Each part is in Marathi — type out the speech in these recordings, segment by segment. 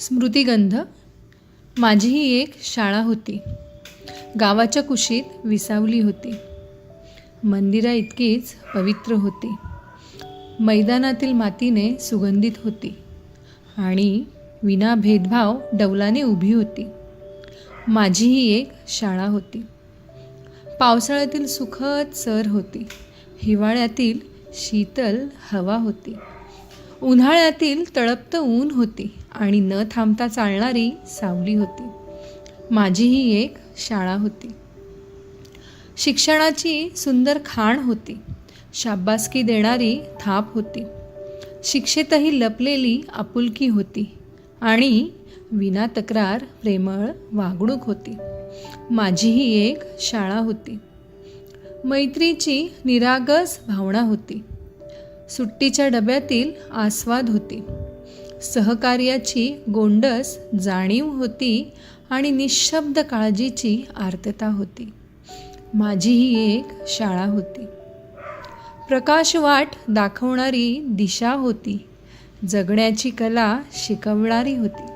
स्मृतिगंध. माझीही एक शाळा होती. गावाच्या कुशीत विसावली होती. मंदिरा इतकीच पवित्र होती. मैदानातील मातीने सुगंधित होती आणि विना भेदभाव डौलाने उभी होती. माझीही एक शाळा होती. पावसाळ्यातील सुखद सर होती. हिवाळ्यातील शीतल हवा होती. उन्हाळ्यातील तळपतं ऊन होती आणि न थांबता चालणारी सावली होती. माझीही एक शाळा होती. शिक्षणाची सुंदर खाण होती. शाब्बासकी देणारी थाप होती. शिक्षेतही लपलेली आपुलकी होती आणि विना तक्रार प्रेमळ वागणूक होती. माझीही एक शाळा होती. मैत्रीची निरागस भावना होती. सुट्टीच्या डब्यातील आस्वाद होती. सहकार्याची गोंडस जाणीव होती आणि निशब्द काळजीची आर्तता होती. माझी ही एक शाळा होती. प्रकाशवाट दाखवणारी दिशा होती. जगण्याची कला शिकवणारी होती.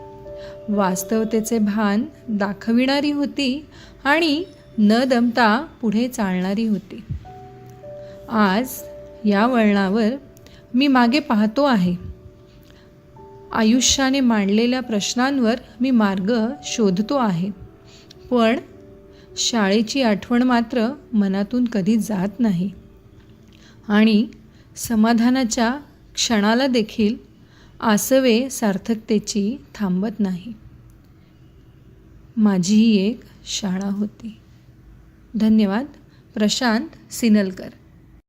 वास्तवतेचे भान दाखविणारी होती आणि न दमता पुढे चालणारी होती. आज या वळणावर मी मागे पाहतो आहे. आयुष्याने मांडलेल्या प्रश्नांवर मी मार्ग शोधतो आहे. पण शाळेची आठवण मात्र मनातून कधी जात नाही. आणि समाधानाच्या क्षणाला देखील आसवे सार्थकतेची थांबत नाही. माझीही एक शाळा होती. धन्यवाद. प्रशांत सिनलकर.